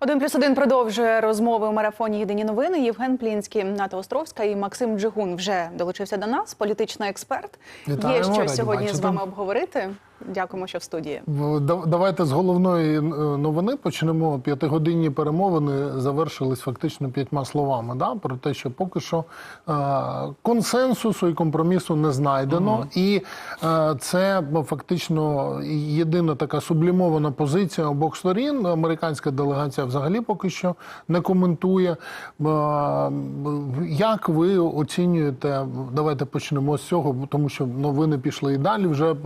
Один плюс один продовжує розмови у марафоні Єдині новини. Євген Плінський, Ната Островська і Максим Джигун вже долучився до нас. Політичний експерт. Вітаємо, Є що сьогодні сьогодні з вами обговорити. Дякуємо, що в студії. В- Давайте з головної е, новини почнемо. П'ятигодинні перемовини завершились фактично п'ятьма словами. Да? Про те, що поки що е, консенсусу і компромісу не знайдено, і е, це фактично єдина така сублімована позиція обох сторін. Американська делегація взагалі поки що не коментує. Е, Як ви оцінюєте? Давайте почнемо з цього, тому що новини пішли і далі. Вже е,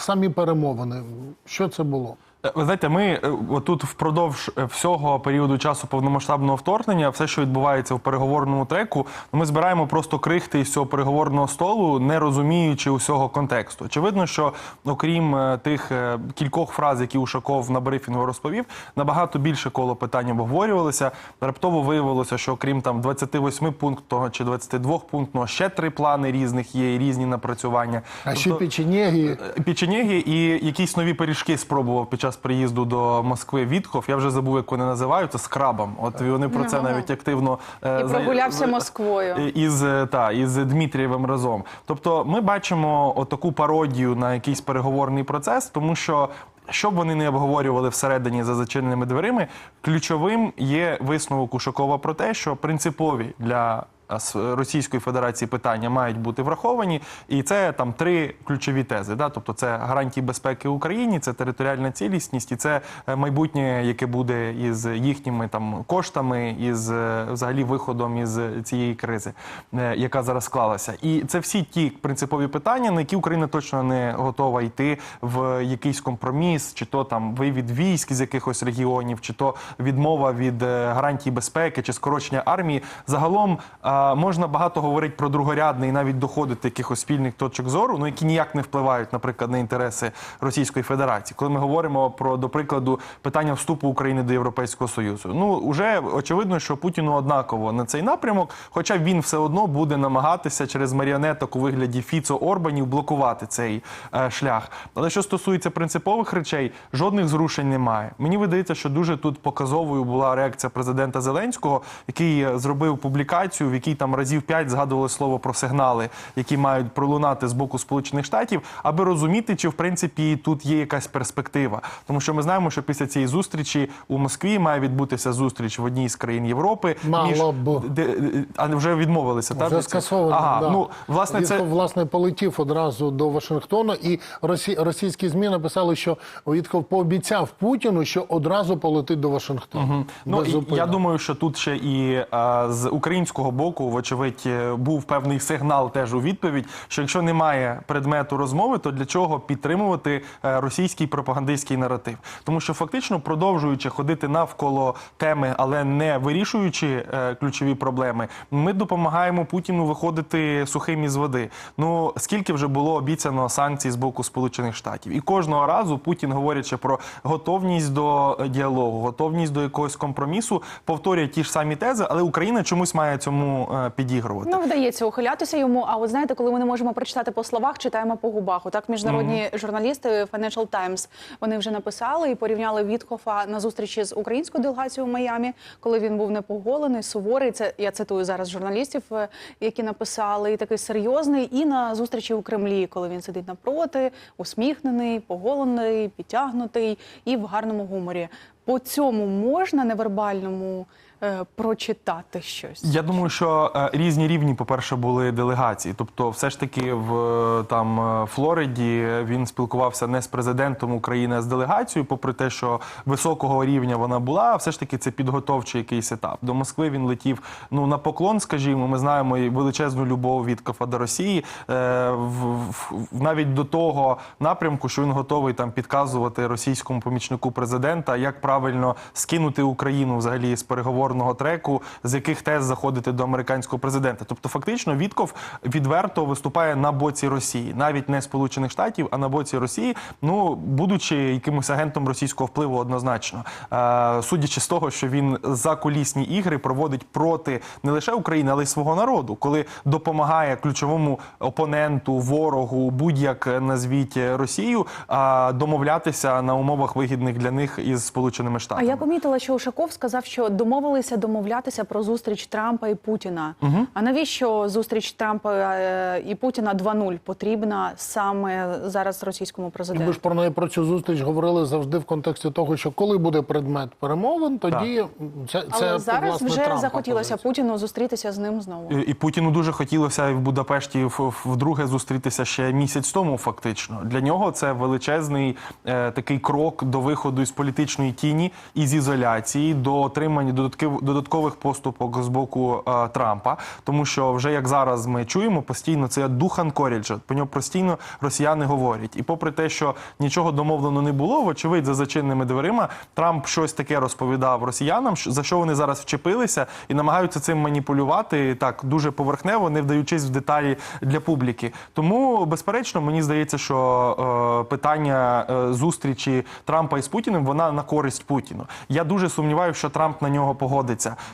самі перемовини. Що це було? Е, Ви знаєте, ми е, отут впродовж е, всього періоду часу повномасштабного вторгнення, все, що відбувається в переговорному треку, ми збираємо просто крихти із цього переговорного столу, не розуміючи усього контексту. Очевидно, що окрім тих кількох фраз, які Ушаков на брифінгу розповів, набагато більше коло питань обговорювалося. Раптово виявилося, що окрім там 28 пунктного чи 22 пунктного, ще три плани різних є і різні напрацювання. А ще Тобто- печенєги. Печенєги і якісь нові пиріжки спробував під час приїзду до Москви Вітков. Я вже забув, як вони називаються з крабом. От вони про це навіть активно е, І прогулявся з- Москвою. із е, та із Дмитрієвим разом. Тобто, ми бачимо отаку пародію на якийсь переговорний процес, тому що. Що б вони не обговорювали всередині за зачиненими дверима, ключовим є висновок Ушакова про те, що принципові для а, с- Російської Федерації питання мають бути враховані, і це там три ключові тези. Да? Тобто, це гарантії безпеки Україні, це територіальна цілісність, і це е, майбутнє, яке буде із їхніми там коштами, із е, взагалі виходом із цієї кризи, е, яка зараз склалася. І це всі ті принципові питання, на які Україна точно не готова йти в якийсь компроміс, чи то там вивід військ з якихось регіонів, чи то відмова від е, гарантій безпеки, чи скорочення армії. Загалом можна багато говорити про другорядне і навіть доходити якихось спільних точок зору, ну які ніяк не впливають, наприклад, на інтереси Російської Федерації. Коли ми говоримо про, до прикладу, питання вступу України до Європейського Союзу, ну вже очевидно, що Путіну однаково на цей напрямок, хоча він все одно буде намагатися через маріонеток у вигляді Фіцо Орбанів блокувати цей е, шлях. Але що стосується принципових речей, жодних зрушень немає. Мені видається, що дуже тут показовою була реакція президента Зеленського, який е, зробив публікацію, в якій там разів п'ять згадували слово про сигнали, які мають пролунати з боку Сполучених Штатів, аби розуміти, чи в принципі тут є якась перспектива. Тому що ми знаємо, що після цієї зустрічі у Москві має відбутися зустріч в одній з країн Європи. Мало б. де, де- а вже відмовилися. та, Вже скасовано. Ага, да. ну власне це власне полетів одразу до Вашингтона, і росі... російські змі написали, що Вітков пообіцяв Путіну, що одразу полетить до Вашингтона. Ну, і я думаю, що тут ще і а, з українського боку, вочевидь, е, був певний сигнал теж у відповідь, що якщо немає предмету розмови, то для чого підтримувати е, російський пропагандистський наратив? Тому що фактично продовжуючи ходити навколо теми, але не вирішуючи е, ключові проблеми, ми допомагаємо Путіну виходити сухим із води. Ну скільки вже було обіцяно санкцій з боку Сполучених Штатів, і кожного разу Путін, говорячи про готовність до діалогу, готовність до якогось компромісу, повторює ті ж самі тези, але Україна чомусь має цьому підігрувати. Ну, вдається ухилятися йому. А от знаєте, коли ми не можемо прочитати по словах, читаємо по губах. Отак міжнародні журналісти Financial Times, вони вже написали і порівняли Віткофа на зустрічі з українською делегацією в Майамі, коли він був непоголений, суворий. Це я цитую зараз журналістів, е, які написали, і такий серйозний, і на зустрічі у Кремлі, коли він сидить напроти, усміхнений, поголений, підтягнутий і в гарному гуморі. По цьому можна невербальному е, прочитати щось. Я думаю, що е, різні рівні, по-перше, були делегації. Тобто, все ж таки, в е, там е, Флориді він спілкувався не з президентом України, а з делегацією, попри те, що високого рівня вона була, все ж таки це підготовчий якийсь етап. До Москви він летів ну на поклон, скажімо. Ми знаємо і величезну любов від Кафа до Росії, е, в, в, навіть до того напрямку, що він готовий там підказувати російському помічнику президента, як правильно скинути Україну взагалі з переговорного переговорного треку, з яких тез заходити до американського президента. Тобто, фактично, Вітков відверто виступає на боці Росії, навіть не Сполучених Штатів, а на боці Росії, ну будучи якимось агентом російського впливу, однозначно, е, судячи з того, що він за кулісні ігри проводить проти не лише України, але й свого народу, коли допомагає ключовому опоненту, ворогу, будь-як е, назвіть е, Росію, а домовлятися на умовах вигідних для них із Сполученими А Штатами. я помітила, що Ушаков сказав, що домовилися домовлятися про зустріч Трампа і Путіна. А навіщо зустріч Трампа е, і Путіна 2.0 потрібна саме зараз російському Ми президенту? ж про неї про цю зустріч говорили завжди в контексті того, що коли буде предмет перемовин, тоді це, це Але зараз власне, вже Трампа захотілося позиція. Путіну зустрітися з ним знову. І- І Путіну дуже хотілося в Будапешті в- вдруге зустрітися ще місяць тому. Фактично для нього це величезний е, такий крок до виходу із політичної тіні із ізоляції до отримання додатків додаткових поступок з боку е, Трампа. Тому що вже як зараз ми чуємо постійно це дух анкоріджа. По ньому постійно росіяни говорять. І попри те, що нічого домовлено не було, вочевидь, за зачиненими дверима Трамп щось таке розповідав росіянам, за що вони зараз вчепилися і намагаються цим маніпулювати так дуже поверхнево, не вдаючись в деталі для публіки. Тому, безперечно, мені здається, що е, питання е, зустрічі Трампа із Путіним вона на користь Путіну. Я дуже сумніваюся, що Трамп на нього погодиться,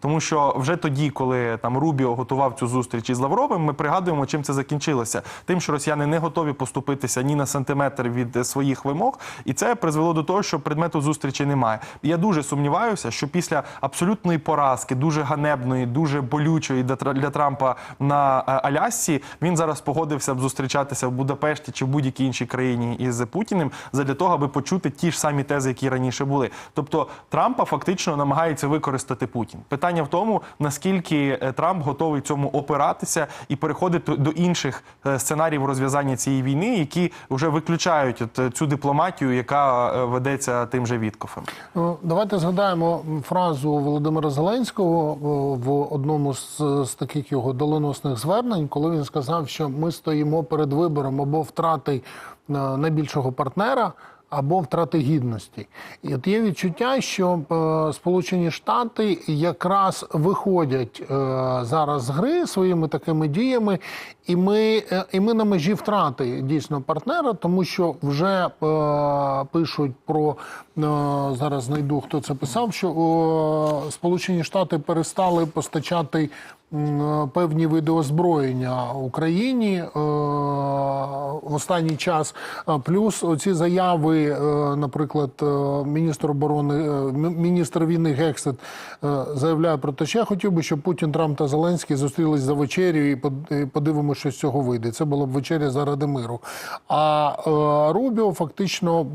тому що вже тоді, коли там Рубіо готував цю зустріч із Лавровим, ми пригадуємо, чим це закінчилося. Тим, що росіяни не готові поступитися ні на сантиметр від е, своїх вимог, і це призвело до того, що предмету зустрічі немає. Я дуже сумніваюся, що після абсолютної поразки, дуже ганебної, дуже болючої для Трампа на е, Алясці, він зараз погодився б зустрічатися в Будапешті чи в будь-якій іншій країні із Путіним задля того, аби почути ті ж самі тези, які раніше були. Тобто Трампа фактично намагається використати Путін. Питання в тому, наскільки е, Трамп готовий цьому опиратися і переходити до інших е, сценаріїв розв'язання цієї війни, які вже виключають от е, цю дипломатію, яка ведеться тим же Віткофем. Ну, Давайте згадаємо фразу Володимира Зеленського в одному з, з таких його доленосних звернень, коли він сказав, що ми стоїмо перед вибором або втрати найбільшого партнера. Або втрати гідності, і от є відчуття, що е, Сполучені Штати якраз виходять е, зараз з гри своїми такими діями, і ми, е, і ми на межі втрати дійсно партнера, тому що вже пишуть про е, зараз знайду хто це писав, що Сполучені Штати перестали постачати певні види озброєння Україні е, в останній час. Плюс оці заяви, е, наприклад, е, міністр оборони, міністр війни Гексет заявляє про те, що я хотів би, щоб Путін, Трамп та Зеленський зустрілись за вечерю і подивимося, що з цього вийде. Це була б вечеря заради миру. А Рубіо фактично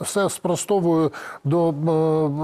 все спростовує до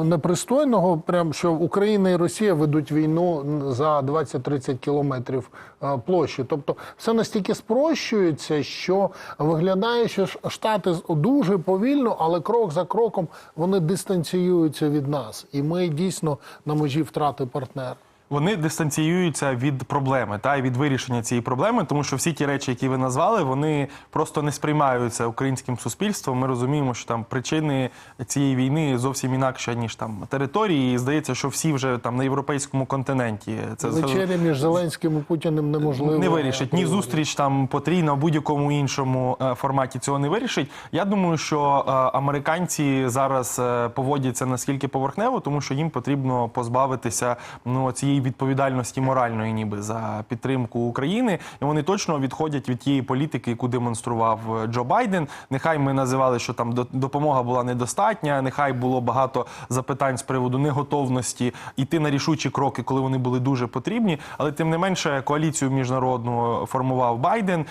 непристойного, прям що Україна і Росія ведуть війну за 20-30 кілометрів е, площі. Тобто все настільки спрощується, що виглядає, що Штати дуже повільно, але крок за кроком вони дистанціюються від нас, і ми дійсно на межі втрати партнера. Вони дистанціюються від проблеми та від вирішення цієї проблеми, тому що всі ті речі, які ви назвали, вони просто не сприймаються українським суспільством. Ми розуміємо, що там причини цієї війни зовсім інакше ніж там території. І здається, що всі вже там на європейському континенті це Вечеря між Зеленським і Путіним неможливо не вирішить ні зустріч там потрійна в будь-якому іншому е, форматі цього не вирішить. Я думаю, що е, американці зараз е, поводяться наскільки поверхнево, тому що їм потрібно позбавитися ну цієї відповідальності моральної, ніби за підтримку України, і вони точно відходять від тієї політики, яку демонстрував е, Джо Байден. Нехай ми називали, що там до- допомога була недостатня. Нехай було багато запитань з приводу неготовності йти на рішучі кроки, коли вони були дуже потрібні. Але тим не менше, коаліцію міжнародну формував Байден.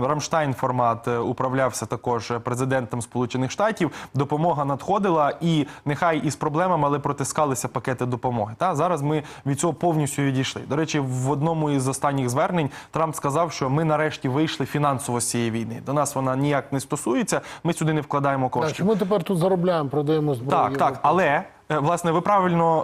Рамштайн формат е, управлявся також президентом Сполучених Штатів. Допомога надходила, і нехай із проблемами, але протискалися пакети допомоги. Та зараз ми від цього повністю відійшли. До речі, в одному із останніх звернень Трамп сказав, що ми нарешті вийшли фінансово з цієї війни. До нас вона ніяк не стосується. Ми сюди не вкладаємо Так, коштів. що ми тепер тут заробляємо, продаємо зброю. Так, так, але Власне, ви правильно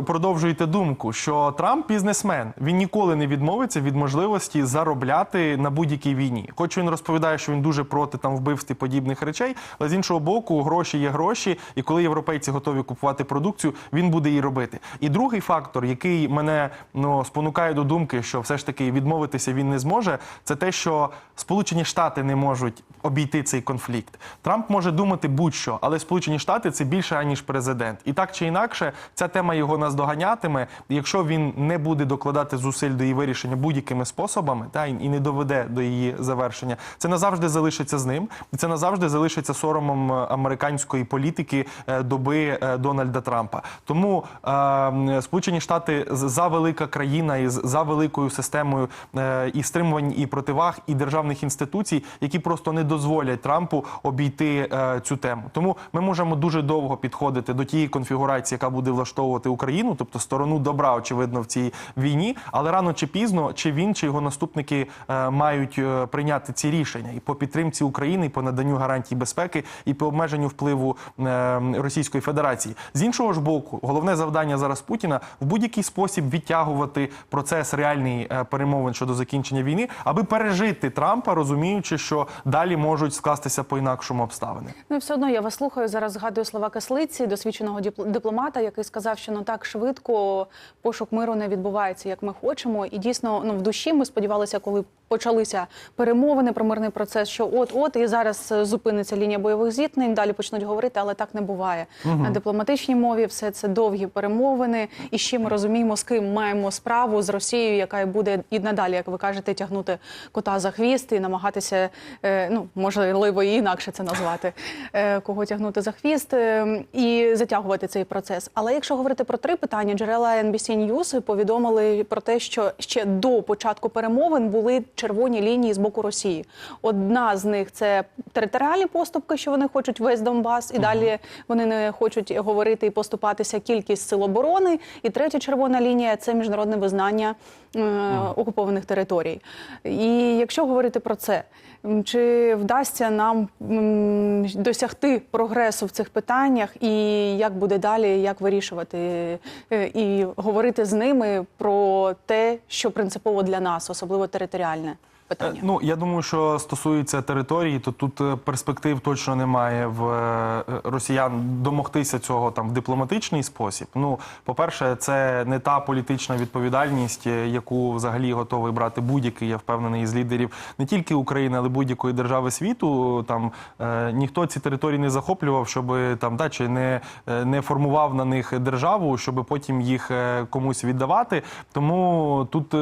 е, продовжуєте думку, що Трамп бізнесмен. Він ніколи не відмовиться від можливості заробляти на будь-якій війні. Хоч він розповідає, що він дуже проти там вбивств і подібних речей, але з іншого боку, гроші є гроші, і коли європейці готові купувати продукцію, він буде її робити. І другий фактор, який мене ну спонукає до думки, що все ж таки відмовитися він не зможе, це те, що Сполучені Штати не можуть обійти цей конфлікт. Трамп може думати будь-що, але Сполучені Штати це більше аніж президент. І так чи інакше, ця тема його наздоганятиме. Якщо він не буде докладати зусиль до її вирішення будь-якими способами, та і і не доведе до її завершення, це назавжди залишиться з ним, і це назавжди залишиться соромом е, американської політики е, доби е, Дональда Трампа. Тому е, Сполучені Штати за велика країна із за великою системою е, і стримувань і противаг і державних інституцій, які просто не дозволять Трампу обійти е, цю тему. Тому ми можемо дуже довго підходити до тієї конфігурації, яка буде влаштовувати Україну, тобто сторону добра, очевидно, в цій війні. Але рано чи пізно, чи він, чи його наступники е, мають е, прийняти ці рішення і по підтримці України, і по наданню гарантій безпеки, і по обмеженню впливу е, Російської Федерації. З іншого ж боку, головне завдання зараз Путіна в будь-який спосіб відтягувати процес реальний перемовин щодо закінчення війни, аби пережити Трампа, розуміючи, що далі можуть скластися по інакшому обставини. Ну все одно я вас слухаю зараз. Згадую слова кислиці, досвідченого дипл- дипломата, який сказав, що ну так швидко пошук миру не відбувається, як ми хочемо. І дійсно, ну в душі ми сподівалися, коли почалися перемовини про мирний процес, що от от і зараз е, зупиниться лінія бойових зіткнень. Далі почнуть говорити, але так не буває. На дипломатичній мові все це довгі перемовини. І ще ми розуміємо, з ким маємо справу з Росією, яка і буде і надалі, як ви кажете, тягнути кота за хвіст і намагатися, е, ну можливо, і інакше це назвати, е, кого тягнути за хвіст і затягувати цей процес. Але якщо говорити про три питання, джерела NBC News повідомили про те, що ще до початку перемовин були червоні лінії з боку Росії. Одна з них це територіальні поступки, що вони хочуть весь Донбас, і далі вони не хочуть говорити і поступатися кількість сил оборони. І третя червона лінія це міжнародне визнання е, окупованих територій. І якщо говорити про це, чи вдасться нам м, досягти прогресу в цих питаннях, і як буде далі, як вирішувати е, і говорити з ними про те, що принципово для нас, особливо територіальне питання? Е, Ну я думаю, що стосується території, то тут е, перспектив точно немає в е, росіян домогтися цього там в дипломатичний спосіб. Ну, по-перше, це не та політична відповідальність, яку взагалі готовий брати будь-який, я впевнений, із лідерів не тільки України, але будь-якої держави світу. Там ніхто ці території не захоплював, щоб там да, чи не, не формував на них державу, щоб потім їх комусь віддавати. Тому тут,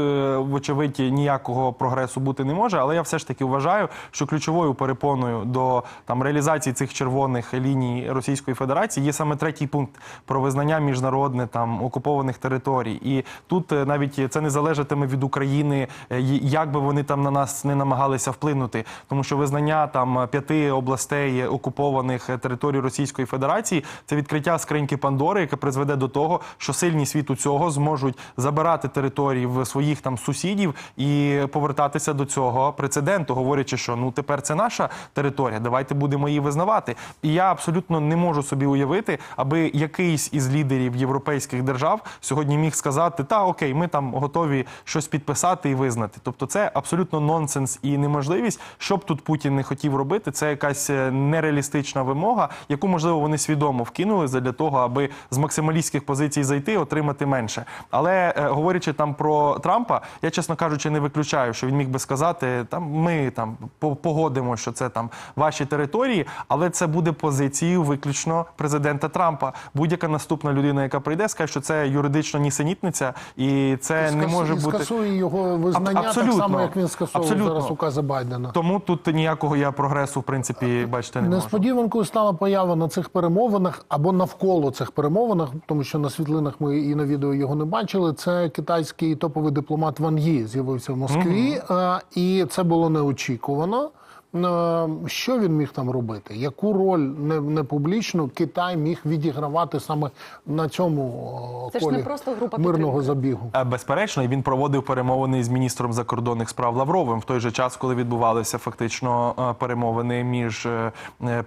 вочевидь, ніякого прогресу бути не може. Але я все ж таки вважаю, що ключовою перепоною до там реалізації цих червоних ліній Російської Федерації є саме третій пункт про визнання міжнародне там окупованих територій. І тут е, навіть це не залежатиме від України, е, як би вони там на нас не намагалися вплинути, тому що визнання там п'яти областей окупованих територій Російської Федерації це відкриття скриньки Пандори, яке призведе до того, що сильні світу цього зможуть забирати території в своїх там сусідів і повертатися до цього прецеденту, говорячи, що ну тепер це наша територія, давайте будемо її визнавати. І я абсолютно не можу собі уявити, аби якийсь із лідерів європейських держав сьогодні міг сказати: та окей, ми там готові щось підписати і визнати. Тобто, це абсолютно нонсенс і неможливість. Що б тут Путін не хотів робити, це якась е, нереалістична вимога, яку можливо вони свідомо вкинули для того, аби з максималістських позицій зайти, отримати менше. Але е, говорячи там про Трампа, я чесно кажучи, не виключаю, що він міг би сказати, там ми там по- погодимо, що це там ваші території, але це буде позицією виключно президента Трампа. Будь-яка наступна людина, яка прийде, скаже, що це юридично нісенітниця, і це не Скас- може і бути. скасує його визнання так само, як він скасовував Абсолютно. зараз укази Байдена. Тому тут ніякого я прогресу, в принципі, бачити не можу. Несподіванкою стала поява на цих перемовинах або навколо цих перемовинах, тому що на світлинах ми і на відео його не бачили. Це китайський топовий дипломат Ван Ї з'явився в Москві, Е, і це було неочікувано. Е, що він міг там робити? Яку роль не, не публічну Китай міг відігравати саме на цьому е, Це ж не просто група мирного підтримки. забігу? Е, Безперечно, він проводив перемовини з міністром закордонних справ Лавровим в той же час, коли відбувалися фактично перемовини між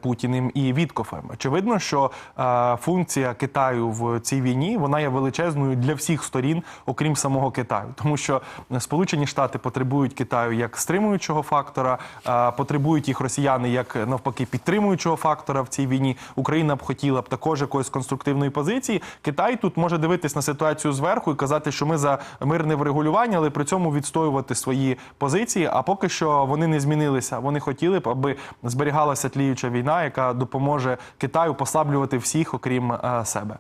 Путіним і Віткофем. Очевидно, що функція Китаю в цій війні вона є величезною для всіх сторін, окрім самого Китаю, тому що Сполучені Штати потребують Китаю як стримуючого фактора, е, потребують їх росіяни як навпаки підтримуючого фактора в цій війні. Україна б хотіла б також якоїсь конструктивної позиції. Китай тут може дивитись на ситуацію зверху і казати, що ми за мирне врегулювання, але при цьому відстоювати свої позиції. А поки що вони не змінилися. Вони хотіли б, аби зберігалася тліюча війна, яка допоможе Китаю послаблювати всіх, окрім е, себе.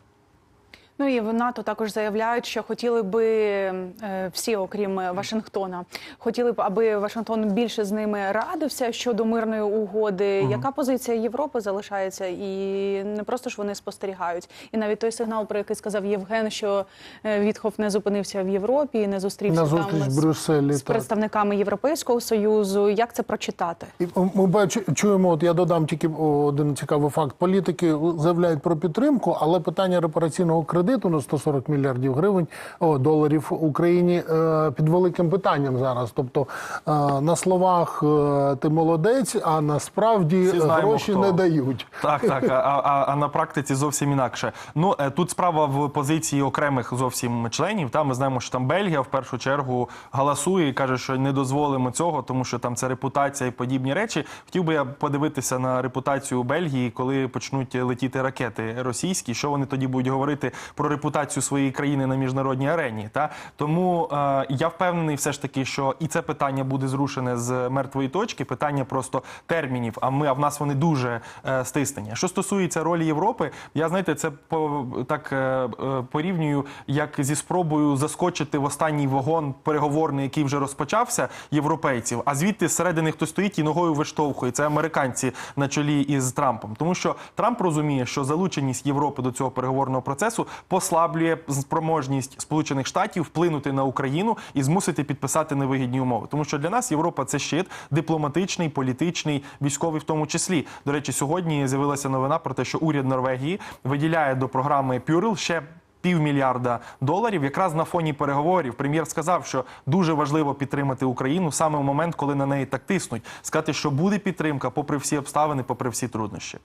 Ну і в НАТО також заявляють, що хотіли би е, всі, окрім Вашингтона, хотіли б, аби Вашингтон більше з ними радився щодо мирної угоди. Яка позиція Європи залишається? І не просто ж вони спостерігають. І навіть той сигнал, про який сказав Євген, що е, Вітхоф не зупинився в Європі, і не зустрівся На там з, Брюсселі, з представниками Європейського союзу. Як це прочитати? І ми бачу, чуємо, от я додам тільки один цікавий факт. Політики заявляють про підтримку, але питання репараційного кредиту на 140 мільярдів гривень о, доларів Україні е, під великим питанням зараз. Тобто е, на словах е, ти молодець, а насправді знаємо, гроші хто. не дають. Так, так. А, а, а на практиці зовсім інакше. Ну е, тут справа в позиції окремих зовсім членів. Та ми знаємо, що там Бельгія в першу чергу галасує і каже, що не дозволимо цього, тому що там це репутація і подібні речі. Хотів би я подивитися на репутацію Бельгії, коли почнуть летіти ракети російські. Що вони тоді будуть говорити про репутацію своєї країни на міжнародній арені? Та тому е, я впевнений, все ж таки, що і це питання буде зрушене з мертвої точки. Питання просто термінів. А ми а в нас вони дуже е, стиснені. Що стосується ролі Європи, я знаєте, це по так е, е, порівнюю, як зі спробою заскочити в останній вагон переговорний, який вже розпочався європейців. А звідти зсередини хтось стоїть і ногою виштовхує. Це американці на чолі із Трампом. Тому що Трамп розуміє, що залученість Європи до цього переговорного процесу послаблює спроможність Сполучених Штатів вплинути на Україну і змусити підписати невигідні умови. Тому що для нас Європа це щит дипломатичний, політичний, військовий, в тому числі. До речі, сьогодні з'явилася новина про те, що уряд Норвегії виділяє до програми Пюрл ще. Півмільярда доларів, якраз на фоні переговорів, прем'єр сказав, що дуже важливо підтримати Україну саме в момент, коли на неї так тиснуть. Сказати, що буде підтримка, попри всі обставини, попри всі труднощі.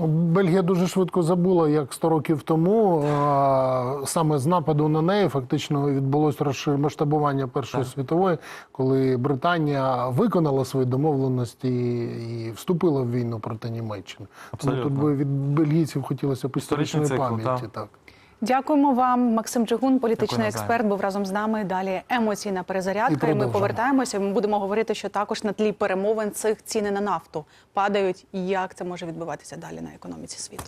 Бельгія дуже швидко забула, як 100 років тому саме з нападу на неї фактично відбулося розмасштабування Першої світової, коли Британія виконала свої домовленості і вступила в війну проти Німеччини. Тому тут би від бельгійців хотілося б історичної пам'яті. так. Дякуємо вам, Максим Джигун, політичний Дякую, експерт, був разом з нами. Далі емоційна перезарядка. І І, ми повертаємося. Ми будемо говорити, що також на тлі перемовин цих ціни на нафту падають. І як це може відбуватися далі на економіці світу?